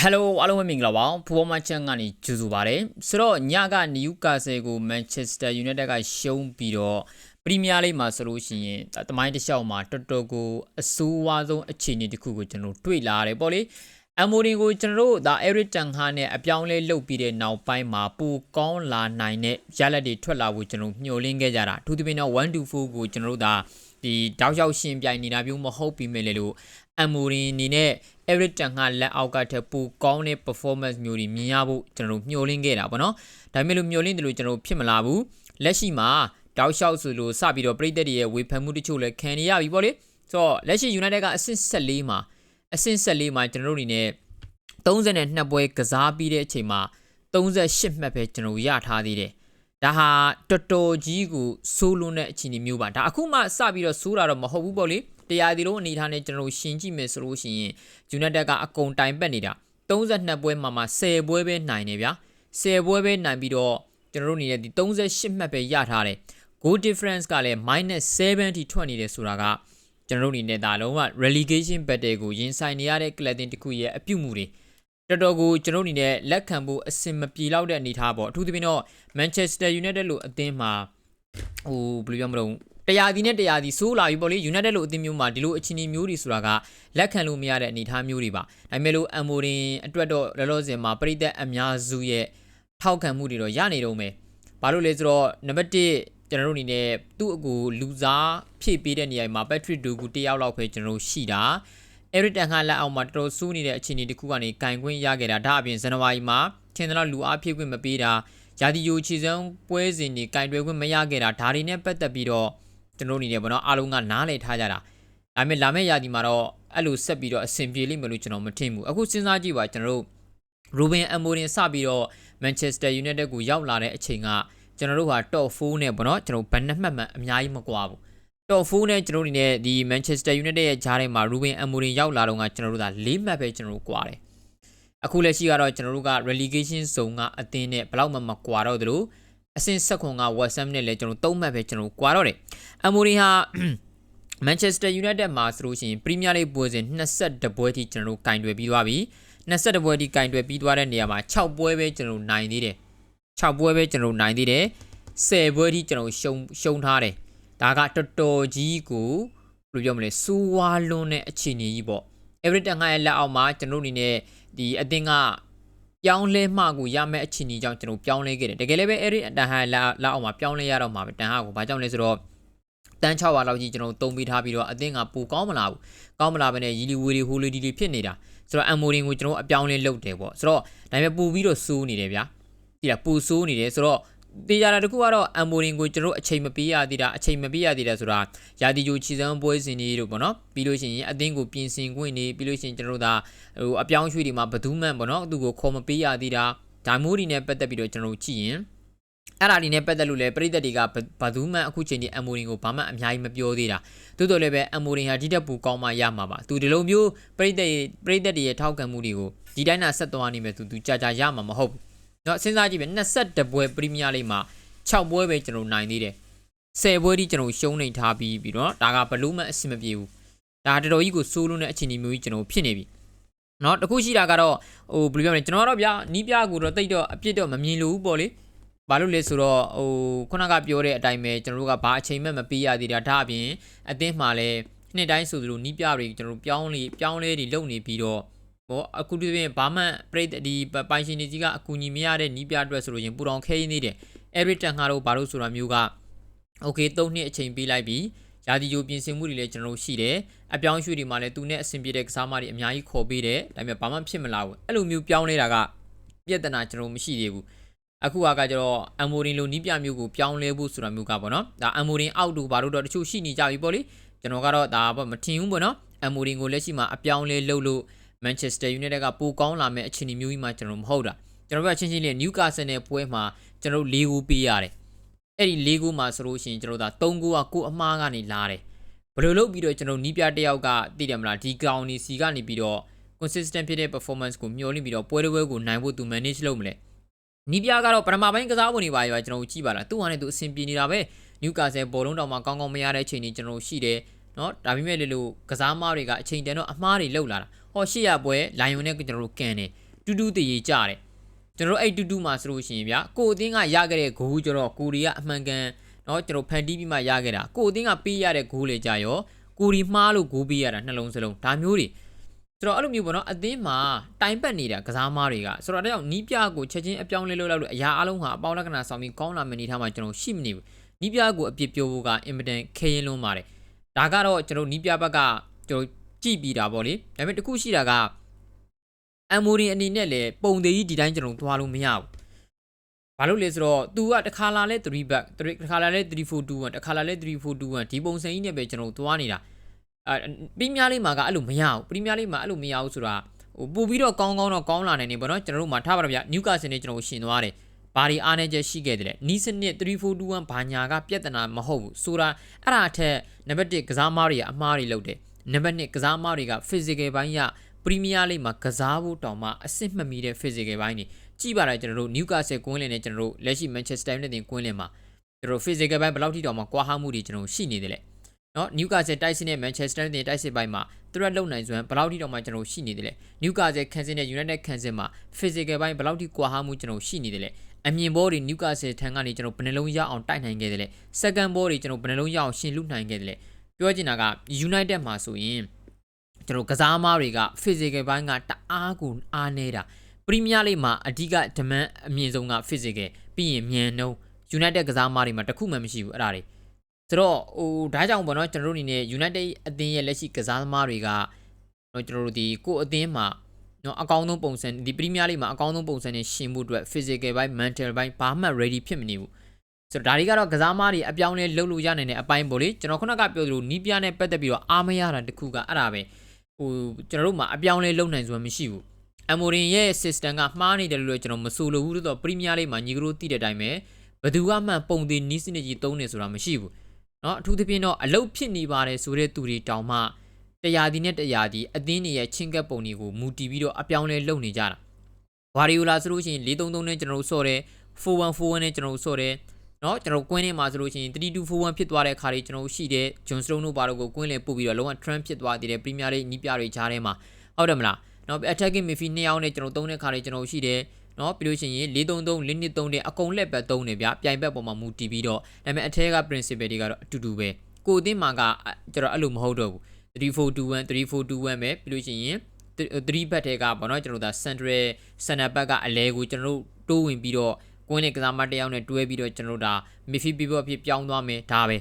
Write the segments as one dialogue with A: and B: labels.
A: ဟယ်လိုအားလုံးပဲမင်္ဂလာပါဖူဘောမချန်ကနေကြိုဆိုပါရစေဆိုတော့ညကနယူကာဆယ်ကိုမန်ချက်စတာယူနိုက်တက်ကရှုံးပြီးတော့ပရီးမီးယားလိဂ်မှာဆိုလို့ရှိရင်တမိုင်းတစ်လျှောက်မှာတော်တော်ကိုအဆိုးဝါးဆုံးအခြေအနေတစ်ခုကိုကျွန်တော်တွေ့လာရတယ်ပေါ့လေအမိုရီကိုကျွန်တော်တို့ဒါအဲရစ်တန်ဟာနဲ့အပြောင်းလဲလုပ်ပြီးတဲ့နောက်ပိုင်းမှာပူကောင်းလာနိုင်တဲ့ရလဒ်တွေထွက်လာဖို့ကျွန်တော်မျှော်လင့်ခဲ့ကြတာအထူးသဖြင့်တော့1 2 4ကိုကျွန်တော်တို့ဒါဒီတောက်လျှောက်ရှင်ပြိုင်နေတာမျိုးမဟုတ်ပြီမဲ့လေလို့ အမိုရီအနေနဲ့ Eric Ten ကလက်အောက်ကထက်ပိုကောင်းတဲ့ performance မျိုးတွေမြင်ရဖို့ကျွန်တော်တို့မျှော်လင့်ခဲ့တာပေါ့နော်ဒါပေမဲ့လို့မျှော်လင့်တယ်လို့ကျွန်တော်တို့ဖြစ်မလာဘူးလက်ရှိမှာတောက်လျှောက်ဆိုလို့စပြီးတော့ပြည်သက်တွေရဲ့ဝေဖန်မှုတချို့လည်းခံနေရပြီပေါ့လေဆိုတော့လက်ရှိ United ကအဆင့်14မှာအဆင့်14မှာကျွန်တော်တို့အနေနဲ့32ပွဲကစားပြီးတဲ့အချိန်မှာ38မှတ်ပဲကျွန်တော်ရထားသေးတယ်ဒါဟာတော်တော်ကြီးကိုစိုးလွန်းတဲ့အခြေအနေမျိုးပါဒါအခုမှစပြီးတော့စိုးတာတော့မဟုတ်ဘူးပေါ့လေ တရားဒီလိုအနေထားနဲ့ကျွန်တော်တို့ရှင်းကြည့်မယ်ဆိုလို့ရှိရင် United ကအကုန်တိုင်ပတ်နေတာ32ပွဲမှာမှ10ပွဲပဲနိုင်နေဗျာ10ပွဲပဲနိုင်ပြီးတော့ကျွန်တော်တို့အနေနဲ့ဒီ38မှတ်ပဲရထားတယ် goal difference ကလည်း -7 ထိထွက်နေတယ်ဆိုတာကကျွန်တော်တို့အနေနဲ့ဒါလုံးဝ relegation battle ကိုရင်ဆိုင်နေရတဲ့ club တင်တစ်ခုရဲ့အပြုတ်မှုတွေတော်တော်ကိုကျွန်တော်အနေနဲ့လက်ခံဖို့အဆင်မပြေတော့တဲ့အနေအထားပေါ့အထူးသဖြင့်တော့ Manchester United လို့အသင်းမှာဟိုဘယ်လိုပြောမလို့ တရားဒီနဲ့တရားဒီဆိုးလာပြီပေါ့လေ United လို့အသင်းမျိုးမှာဒီလိုအခြေအနေမျိုးတွေဆိုတာကလက်ခံလို့မရတဲ့အနေအထားမျိုးတွေပါဒါပေမဲ့လို့အမ်မိုရင်အတွက်တော့လောလောဆယ်မှာပြည်သက်အများစုရဲ့ထောက်ခံမှုတွေတော့ရနေတော့မယ်ဘာလို့လဲဆိုတော့နံပါတ်1ကျွန်တော်တို့အနေနဲ့သူ့အကူလူစားဖြည့်ပေးတဲ့နေရာမှာ Patrick Dogu တယောက်လောက်ပဲကျွန်တော်တို့ရှိတာ Eric Ten Hag လက်အောက်မှာတော်တော်စူးနေတဲ့အခြေအနေတစ်ခုကနေကင်ခွင့်ရခဲ့တာဒါအပြင်ဇန်နဝါရီမှာထင်သလောက်လူအားဖြည့်ခွင့်မပေးတာရာသီယိုခြေစမ်းပွဲစဉ်တွေကင်တွယ်ခွင့်မရခဲ့တာဒါတွေနဲ့ပတ်သက်ပြီးတော့ ကျွန်တော်အနေနဲ့ပေါ့နော်အားလုံးကနားလည်ထားကြတာဒါပေမဲ့လာမယ့်ရာသီမှာတော့အဲ့လိုဆက်ပြီးတော့အဆင်ပြေလိမ့်မယ်လို့ကျွန်တော်မထင်ဘူးအခုစဉ်းစားကြည့်ပါကျွန်တော်တို့ရူဘင်အမိုရင်စပြီးတော့မန်ချက်စတာယူနိုက်တက်ကိုရောက်လာတဲ့အချိန်ကကျွန်တော်တို့ဟာ top 4နဲ့ပေါ့နော်ကျွန်တော်ဘယ်နှမှတ်မှန်အများကြီးမကွာဘူး top 4နဲ့ကျွန်တော်တို့အနေနဲ့ဒီ Manchester United ရဲ့ဂျားထဲမှာ Ruben Amorim ရောက်လာတော့ကကျွန်တော်တို့က၄မှတ်ပဲကျွန်တော်တို့ကွာတယ်အခုလက်ရှိကတော့ကျွန်တော်တို့က relegation zone ကအသင်းနဲ့ဘလောက်မှမကွာတော့သလို အဆင့်ဆက်ခွန်က West Ham နဲ့လည်းကျွန်တော်၃မှတ်ပဲကျွန်တော်ကွာတော့တယ်အမိုရီဟာ Manchester United မှာဆိုလို့ရှိရင် Premier League ပွဲစဉ်22ပွဲထိကျွန်တော်တို့ကင်တွယ်ပြီးသွားပြီ22ပွဲထိကင်တွယ်ပြီးသွားတဲ့နေရာမှာ6ပွဲပဲကျွန်တော်တို့နိုင်သေးတယ်6ပွဲပဲကျွန်တော်တို့နိုင်သေးတယ်10ပွဲထိကျွန်တော်ရှုံရှုံထားတယ်ဒါကတော်တော်ကြီးကိုဘယ်လိုပြောမလဲစူဝါလွန်းတဲ့အခြေအနေကြီးပေါ့ Everton ငါရဲ့လက်အောက်မှာကျွန်တော်အနေနဲ့ဒီအသင်းက ပြောင်းလဲမှကိုရမယ့်အခြေအနေကြောင့်ကျွန်တော်ပြောင်းလဲခဲ့တယ်တကယ်လည်းပဲအဲ့ဒီတန်ဟာလက်အောက်မှာပြောင်းလဲရတော့မှာပဲတန်ဟာကိုဘာကြောင့်လဲဆိုတော့တန်း6ပါလောက်ကြီးကျွန်တော်တုံးပေးထားပြီးတော့အသင်းကပူကောင်းမလာဘူးကောင်းမလာဘဲနဲ့ရီလီဝေရီဟိုလီဒီတွေဖြစ်နေတာဆိုတော့အမ်မိုရင်ကိုကျွန်တော်အပြောင်းလဲလုပ်တယ်ပေါ့ဆိုတော့ဒါပေမဲ့ပူပြီးတော့စိုးနေတယ်ဗျာဒီလားပူစိုးနေတယ်ဆိုတော့ တေးကြတာတခုကတော့အမ်မိုရင်ကိုကျွန်တော်အချိန်မပေးရသေးတာအချိန်မပေးရသေးတာဆိုတာယာတီဂျိုချီစမ်းပွဲစဉ်တွေတို့ပေါ့နော်ပြီးလို့ရှိရင်အသင်းကိုပြင်ဆင်ခွင့်နေပြီးလို့ရှိရင်ကျွန်တော်တို့ဒါဟိုအပြောင်းရွှေ့တွေမှာဘဒူးမန်ပေါ့နော်သူ့ကိုခေါ်မပေးရသေးတာဒါမျိုးတွေနဲ့ပတ်သက်ပြီးတော့ကျွန်တော်တို့ကြည့်ရင်အဲ့ဒါဒီနဲ့ပတ်သက်လို့လည်းပြည်သက်တွေကဘာသူမှအခုချိန်ဒီအမိုရင်ကိုဘာမှအများကြီးမပြောသေးတာတိုးတော်လည်းပဲအမိုရင်ဟာဒီတက်ပူကောင်းမှရမှာပါသူဒီလိုမျိုးပြည်သက်ပြည်သက်တွေရဲ့ထောက်ခံမှုတွေကိုဒီတိုင်းနာဆက်သွားနေမယ်သူသူကြာကြာရမှာမဟုတ်ဘူး เนาะစဉ်းစားကြည့်ပဲ22ပွဲပရီးမီးယားလိဂ်မှာ6ပွဲပဲကျွန်တော်နိုင်သေးတယ်10ပွဲထိကျွန်တော်ရှုံးနေထားပြီးပြီးတော့ဒါကဘလို့မှအဆင်မပြေဘူးဒါတော်တော်ကြီးကိုစိုးလုံးတဲ့အခြေအနေမျိုးကြီးကျွန်တော်ဖြစ်နေပြီเนาะတခုရှိတာကတော့ဟိုဘယ်လိုပြောမလဲကျွန်တော်ကတော့ဗျာနီးပြကိုတော့တိတ်တော့အပြစ်တော့မမြင်လို့ဘူးပေါ့လေဘာလို့လဲဆိုတော့ဟိုခုနကပြောတဲ့အတိုင်းပဲကျွန်တော်တို့ကဘာအချိန်မဲ့မပေးရသေးတာဒါအပြင်အသင်းမှာလည်းနှစ်တိုင်းဆိုသလိုနီးပြတွေကျွန်တော်တို့ပြောင်းလေပြောင်းလဲတွေလုပ်နေပြီးတော့ ဟောအခုဒီပြင်ဘာမှပြိဒီပိုင်ရှင်တွေကြီးကအကူအညီမရတဲ့နီးပြအတွက်ဆိုလို့ရင်ပူတော်ခဲရင်းနေတယ်အဲ့ဒီတန်ငါတို့ဘာလို့ဆိုတာမျိုးကโอเค၃နှစ်အချိန်ပေးလိုက်ပြီးရာသီကြိုပြင်ဆင်မှုတွေလည်းကျွန်တော်တို့ရှိတယ်အပြောင်းရွှေ့တွေမှာလည်းသူနဲ့အဆင်ပြေတဲ့ကစားမတွေအများကြီးခေါ်ပေးတယ်ဒါပေမဲ့ဘာမှဖြစ်မလာဘူးအဲ့လိုမျိုးပြောင်းနေတာကပြဿနာကျွန်တော်မရှိသေးဘူးအခုကကျတော့အမ်မိုရင်လိုနီးပြမျိုးကိုပြောင်းလဲဖို့ဆိုတာမျိုးကပေါ့နော်ဒါအမ်မိုရင်အောက်တူဘာလို့တော့တချို့ရှိနေကြပြီပေါ့လေကျွန်တော်ကတော့ဒါပေါ့မထင်ဘူးပေါ့နော်အမ်မိုရင်ကိုလက်ရှိမှာအပြောင်းလဲလုပ်လို့ မန်ချက်စတာယူနိုက်တက်ကပိုကောင်းလာမယ့်အခြေအနေမျိုးကြီးမှကျွန်တော်မဟုတ်တာကျွန်တော်ကချင်းချင်းလေးနျူကာဆယ်နယ်ပွဲမှာကျွန်တော်၄ဂိုးပေးရတယ်အဲ့ဒီ၄ဂိုးမှာဆိုလို့ရှိရင်ကျွန်တော်ဒါ၃ဂိုးကကိုအမားကနေလာတယ်ဘယ်လိုလုပ်ပြီးတော့ကျွန်တော်နီးပြတယောက်ကသိတယ်မလားဒီကောင်နေစီကနေပြီးတော့ consistent ဖြစ်တဲ့ performance ကိုမျှော်လင့်ပြီးတော့ပွဲတစ်ပွဲကိုနိုင်ဖို့သူ manage လုပ်မလဲနီးပြကတော့ပထမပိုင်းကစားပုံတွေပါရွာကျွန်တော်ကြည့်ပါလားသူ့ဟာနဲ့သူအဆင်ပြေနေတာပဲနျူကာဆယ်ဘောလုံးတောင်မှကောင်းကောင်းမရတဲ့အချိန်ကြီးကျွန်တော်ရှိတယ် နော်ဒါပေမဲ့လေလို့ကစားမတွေကအချိန်တန်တော့အမားတွေလောက်လာတာဟောရှေ့ရပွဲလိုင်ယွန်နဲ့ကျွန်တော်တို့ကန်တယ်တူးတူးတရေကြတယ်ကျွန်တော်တို့အဲ့တူးတူးမှာဆိုလို့ရှိရင်ဗျာကိုအသင်းကရခဲ့တဲ့ဂိုးကျတော့ကိုရီးယားအမှန်ကန်နော်ကျွန်တော်ဖန်တီးပြီးမှရခဲ့တာကိုအသင်းကပေးရတဲ့ဂိုးလေကြရောကိုရီမှားလို့ဂိုးပေးရတာနှလုံးစလုံးဒါမျိုးတွေဆိုတော့အဲ့လိုမျိုးပေါ့နော်အသင်းမှာတိုင်ပတ်နေတာကစားမတွေကဆိုတော့အဲ့ကြောင့်နီးပြကိုချက်ချင်းအပြောင်းလဲလို့လောက်လို့အရာအလုံးဟာအပေါင်းလက္ခဏာဆောင်ပြီးကောင်းလာမယ့်အနေထားမှာကျွန်တော်ရှိမနေဘူးနီးပြကိုအပြစ်ပြောဖို့ကအင်မတန်ခဲရင်လွန်းပါတယ် ဒါကတော့ကျွန်တော်နီးပြဘက်ကကျွန်တော်ကြည့်ပြီးတာပေါ့လေဒါပေမဲ့တခုရှိတာကအမ်မိုရီအနေနဲ့လည်းပုံသေးကြီးဒီတိုင်းကျွန်တော်သွားလို့မရဘူးဘာလို့လဲဆိုတော့ तू ကတခါလာလဲ3 back တခါလာလဲ3421တခါလာလဲ3421ဒီပုံစံကြီးနဲ့ပဲကျွန်တော်သွားနေတာအဲပရီးမီးယားလိမှာကအဲ့လိုမရဘူးပရီးမီးယားလိမှာအဲ့လိုမရဘူးဆိုတာဟိုပို့ပြီးတော့ကောင်းကောင်းတော့ကောင်းလာနိုင်နေပေါ့နော်ကျွန်တော်တို့မှာထားပါတော့ဗျနျူကာဆယ်နဲ့ကျွန်တော်ရှင်သွားတယ် ဘာဒီအားနေချက်ရှိခဲ့တယ်လေနီးစနစ်3421ဘာညာကပြဿနာမဟုတ်ဘူးဆိုတာအဲ့ဒါအထက်နံပါတ်1ကစားမားတွေကအမှားတွေလုပ်တယ်နံပါတ်2ကစားမားတွေက physical ဘိုင်းရပရီးမီးယားလိမှာကစားဖို့တောင်မှအဆင့်မမီတဲ့ physical ဘိုင်းတွေကြည့်ပါလားကျွန်တော်တို့ Newcastle ကွင်းလင်နဲ့ကျွန်တော်တို့လက်ရှိ Manchester United ကွင်းလင်မှာကျွန်တော်တို့ physical ဘိုင်းဘယ်လောက်ထိတောင်မှကွာဟမှုတွေကျွန်တော်ရှိနေတယ်လေနော် Newcastle တိုက်စစ်နဲ့ Manchester United တိုက်စစ်ဘိုင်းမှာ threat လုံနိုင်စွမ်းဘယ်လောက်ထိတောင်မှကျွန်တော်ရှိနေတယ်လေ Newcastle ခံစစ်နဲ့ United ခံစစ်မှာ physical ဘိုင်းဘယ်လောက်ထိကွာဟမှုကျွန်တော်ရှိနေတယ်လေ အမြင်ဘောတွေ Newcastle ထံကနေကျွန်တော်ဘယ်နှလုံးရအောင်တိုက်နိုင်ခဲ့တယ်လေ second ball တွေကျွန်တော်ဘယ်နှလုံးရအောင်ရှင်းလူနိုင်ခဲ့တယ်လေပြောချင်တာက United မှာဆိုရင်ကျွန်တော်ကစားမားတွေက physical ဘိုင်းကတအားကိုအားနေတာပရီးမီးယားလိမှာအဓိက demand အမြင့်ဆုံးက physical ပြီးရင်မြန်နှုံး United ကစားမားတွေမှာတခုမှမရှိဘူးအဲ့ဒါတွေဆိုတော့ဟိုဒါကြောင့်ပေါ့နော်ကျွန်တော်တို့အနေနဲ့ United အသင်းရဲ့လက်ရှိကစားသမားတွေကကျွန်တော်တို့ဒီကိုအသင်းမှာ နော်အကောင်းဆုံးပုံစံဒီပရီးမီးယားလိမှာအကောင်းဆုံးပုံစံနဲ့ရှင်မှုအတွက် physical ဘိုင်း mental ဘိုင်းဘာမှ ready ဖြစ်မနေဘူးဆိုတော့ဒါတွေကတော့ကစားမားတွေအပြောင်းလဲလုပ်လို့ရနိုင်တဲ့အပိုင်းပေါ့လေကျွန်တော်ခုနကပြောသလိုနီးပြနဲ့ပတ်သက်ပြီးတော့အားမရတာတခုကအဲ့ဒါပဲဟိုကျွန်တော်တို့မှာအပြောင်းလဲလုပ်နိုင်စွမ်းမရှိဘူးအမိုရင်ရဲ့ system ကမှားနေတယ်လို့လည်းကျွန်တော်မဆိုလိုဘူးလို့တော့ပရီးမီးယားလိမှာညီကတို့သိတဲ့အတိုင်းပဲဘယ်သူကမှပုံသေးနီးစနစ်ကြီးသုံးနေဆိုတာမရှိဘူးเนาะအထူးသဖြင့်တော့အလုတ်ဖြစ်နေပါတယ်ဆိုတဲ့သူတွေတောင်မှ တရားဒီနဲ့တရားဒီအသင်းတွေရဲ့ချင်းကပ်ပုံတွေကိုမူတည်ပြီးတော့အပြောင်းလဲလုပ်နေကြတာဝါရီယိုလာဆိုလို့ရှိရင်433နဲ့ကျွန်တော်တို့ဆော့တယ်4141နဲ့ကျွန်တော်တို့ဆော့တယ်เนาะကျွန်တော်ကွင်းထဲမှာဆိုလို့ရှိရင်3241ဖြစ်သွားတဲ့ခါတွေကျွန်တော်ရှိတယ်ဂျွန်စတုန်းတို့ဘာလို့ကိုကွင်းလေပို့ပြီးတော့လုံးဝ trend ဖြစ်သွားတည်တယ်ပရီးမီးယားလိနီးပြတွေကြားထဲမှာဟုတ်တယ်မလားเนาะ attacking midfield နှစ်ယောက်နဲ့ကျွန်တော်သုံးတဲ့ခါတွေကျွန်တော်ရှိတယ်နော်ပြီးလို့ရှိရင်433 423တဲ့အကုန်လက်ပဲသုံးနေဗျပြိုင်ဘက်ပေါ်မှာမူတည်ပြီးတော့ဒါပေမဲ့အထက်က principle တွေကတော့အတူတူပဲကိုအသင်းမှာကကျွန်တော်အဲ့လိုမဟုတ်တော့ဘူး 3421 3421ပဲပြီးလို့ရှိရင်3ဘက်ထဲကပေါ့နော်ကျွန်တော်တို့ဒါ central center back ကအလဲကိုကျွန်တော်တို့တိုးဝင်ပြီးတော့ကွင်းနဲ့ကစားမတယောက်နဲ့တွဲပြီးတော့ကျွန်တော်တို့ဒါ midfield people အဖြစ်ပြောင်းသွားမယ်ဒါပဲ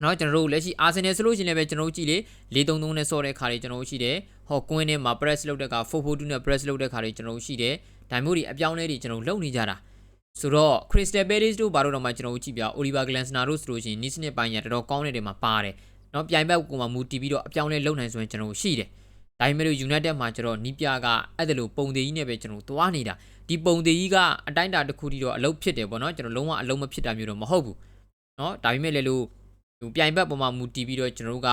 A: เนาะကျွန်တော်တို့လက်ရှိ Arsenal ဆိုလို့ရှိရင်လည်းပဲကျွန်တော်တို့ကြည့်လေ433နဲ့ဆော့တဲ့ခါတွေကျွန်တော်တို့ရှိတယ်ဟောကွင်းထဲမှာ press လုပ်တဲ့ခါ442နဲ့ press လုပ်တဲ့ခါတွေကျွန်တော်တို့ရှိတယ်ဒါမျိုးတွေအပြောင်းလဲတွေကျွန်တော်လုပ်နေကြတာဆိုတော့ Crystal Palace တို့ဘာလို့တော့မှကျွန်တော်တို့ကြည့်ပြ Oliver Glasner တို့ဆိုလို့ရှိရင် Nice နဲ့ပိုင်းရတော်တော်ကောင်းတဲ့နေမှာပါတယ် နော်ပြိုင်ဘက်ကမှမူတည်ပြီးတော့အပြောင်းလဲလုပ်နိုင်ဆိုရင်ကျွန်တော်ရှိတယ်ဒါပေမဲ့လို့ United မှာကျွန်တော်နီးပြကအဲ့ဒါလိုပုံသေးကြီးနဲ့ပဲကျွန်တော်သွားနေတာဒီပုံသေးကြီးကအတိုင်းတာတစ်ခုတည်းတော့အလုပ်ဖြစ်တယ်ပေါ့နော်ကျွန်တော်လုံးဝအလုပ်မဖြစ်တာမျိုးတော့မဟုတ်ဘူးနော်ဒါပေမဲ့လည်းလို့ပြိုင်ဘက်ပေါ်မှာမူတည်ပြီးတော့ကျွန်တော်တို့က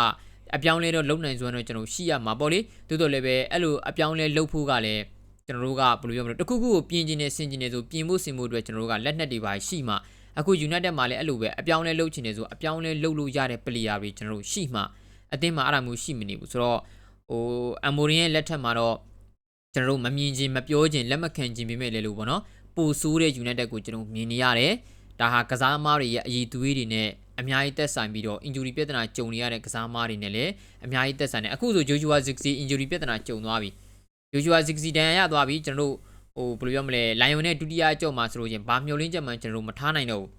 A: အပြောင်းလဲတော့လုပ်နိုင်စွမ်းတော့ကျွန်တော်ရှိရမှာပေါ့လေတိုးတော်လည်းပဲအဲ့လိုအပြောင်းလဲလုပ်ဖို့ကလည်းကျွန်တော်တို့ကဘယ်လိုပြောမလဲတခုခုကိုပြင်ကျင်နေဆင်ကျင်နေဆိုပြင်ဖို့ဆင်ဖို့အတွက်ကျွန်တော်တို့ကလက်နက်တွေပါရှိမှ အခု United မှာလည်းအဲ့လိုပဲအပြောင်းလဲလုပ်ချင်နေဆိုအပြောင်းလဲလုပ်လို့ရတဲ့ player တွေကျွန်တော်တို့ရှိမှအသင်းမှာအဲ့ဒါမျိုးရှိမနေဘူးဆိုတော့ဟိုအမိုရင်ရဲ့လက်ထက်မှာတော့ကျွန်တော်တို့မမြင်ချင်းမပြောချင်းလက်မခံချင်းပြမဲ့လေလို့ပေါ့နော်ပိုဆိုးတဲ့ United ကိုကျွန်တော်မြင်နေရတယ်ဒါဟာကစားသမားတွေရဲ့အည်သွေးတွေနဲ့အများကြီးသက်ဆိုင်ပြီးတော့ injury ပြဿနာကြုံနေရတဲ့ကစားသမားတွေနဲ့လည်းအများကြီးသက်ဆိုင်တယ်အခုဆို Joshua Zirkzee injury ပြဿနာကြုံသွားပြီ Joshua Zirkzee တန်ရသွားပြီကျွန်တော်တို့ ဟိုဘယ်လိုပြောမလဲလိုင်ယွန်နဲ့ဒုတိယအကြော့မှာဆိုလို့ချင်းဘာမျောလင်းချက်မှကျွန်တော်တို့မထားနိုင်တော့ဘူး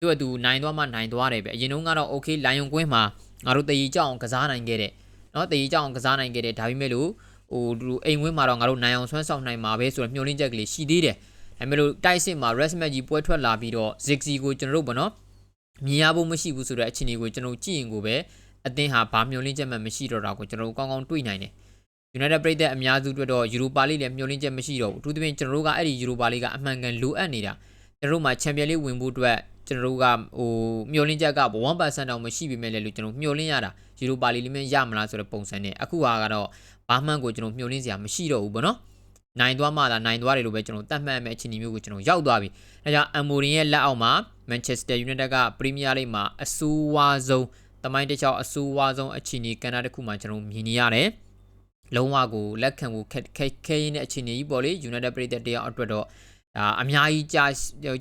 A: သူကသူနိုင်သွားမှနိုင်သွားတယ်ပဲအရင်တုန်းကတော့ okay လိုင်ယွန်ကွင်းမှာငါတို့တည်ကြီးကြောက်အောင်ကစားနိုင်ခဲ့တယ်เนาะတည်ကြီးကြောက်အောင်ကစားနိုင်ခဲ့တယ်ဒါပေမဲ့လို့ဟိုသူအိမ်ဝင်းမှာတော့ငါတို့နိုင်အောင်ဆွမ်းဆောင်နိုင်မှာပဲဆိုတော့မျောလင်းချက်ကလေးရှိသေးတယ်ဒါပေမဲ့လို့တိုက်စစ်မှာ rest match ကြီးပွဲထွက်လာပြီးတော့ Ziggy ကိုကျွန်တော်တို့ဗောနော်မြင်ရဖို့မရှိဘူးဆိုတဲ့အခြေအနေကိုကျွန်တော်ကြည့်ရင်ကိုပဲအသင်းဟာဘာမျောလင်းချက်မှမရှိတော့တာကိုကျွန်တော်ကောင်းကောင်းတွေ့နိုင်တယ် United ပြည်သက်အများစုအတွက်တော့ Europa League လည်းမျှော်လင့်ချက်မရှိတော့ဘူး။အထူးသဖြင့်ကျွန်တော်တို့ကအဲ့ဒီ Europa League ကအမှန်ကန်လိုအပ်နေတာ။ကျွန်တော်တို့မှာ Champions League ဝင်ဖို့အတွက်ကျွန်တော်တို့ကဟိုမျှော်လင့်ချက်က1%တောင်မရှိပေမဲ့လည်းလို့ကျွန်တော်မျှော်လင့်ရတာ Europa League လေးမရမလားဆိုတဲ့ပုံစံနဲ့အခုဟာကတော့ဘာမှန်ကိုကျွန်တော်မျှော်လင့်စရာမရှိတော့ဘူးပေါ့နော်။နိုင်သွားမှသာနိုင်သွားတယ်လို့ပဲကျွန်တော်တတ်မှတ်မဲ့အခြေအနေမျိုးကိုကျွန်တော်ရောက်သွားပြီ။ဒါကြောင့်အမ်မိုရင်ရဲ့လက်အောက်မှာ Manchester United က Premier League မှာအဆိုးဝါးဆုံးတမိုင်းတစ်ချောက်အဆိုးဝါးဆုံးအခြေအနေကဏ္ဍတစ်ခုမှာကျွန်တော်မြင်နေရတယ်။ လုံးဝကိုလက်ခံကိုခက်ခဲခဲရင်းတဲ့အခြေအနေကြီးပေါ့လေ United ပြည်သက်တရားအတွက်တော့ဒါအများကြီးကြာ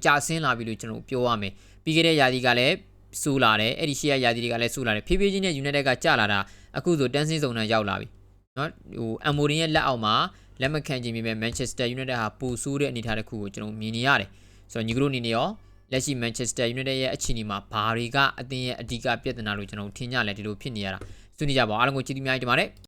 A: ကြာဆင်းလာပြီလို့ကျွန်တော်ပြောရမယ်ပြီးခဲ့တဲ့ရာသီကလည်းစူလာတယ်အဲ့ဒီရှေ့ရရာသီတွေကလည်းစူလာတယ်ဖြည်းဖြည်းချင်းနဲ့ United ကကြာလာတာအခုဆိုတန်းစင်းစုံတန်းရောက်လာပြီနော်ဟိုအမ်မိုရင်ရဲ့လက်အောက်မှာလက်မခံခြင်းပြပဲ Manchester United ဟာပူဆိုးတဲ့အနေအထားတစ်ခုကိုကျွန်တော်မြင်နေရတယ်ဆိုတော့ညီကတို့အနေနဲ့ရောလက်ရှိ Manchester United ရဲ့အခြေအနေမှာဘာတွေကအသင်းရဲ့အဓိကပြဿနာလို့ကျွန်တော်ထင်ကြလဲဒီလိုဖြစ်နေရတာဆွေးနွေးကြပါအောင်အားလုံးကိုကျေးဇူးများကြီးတင်ပါတယ်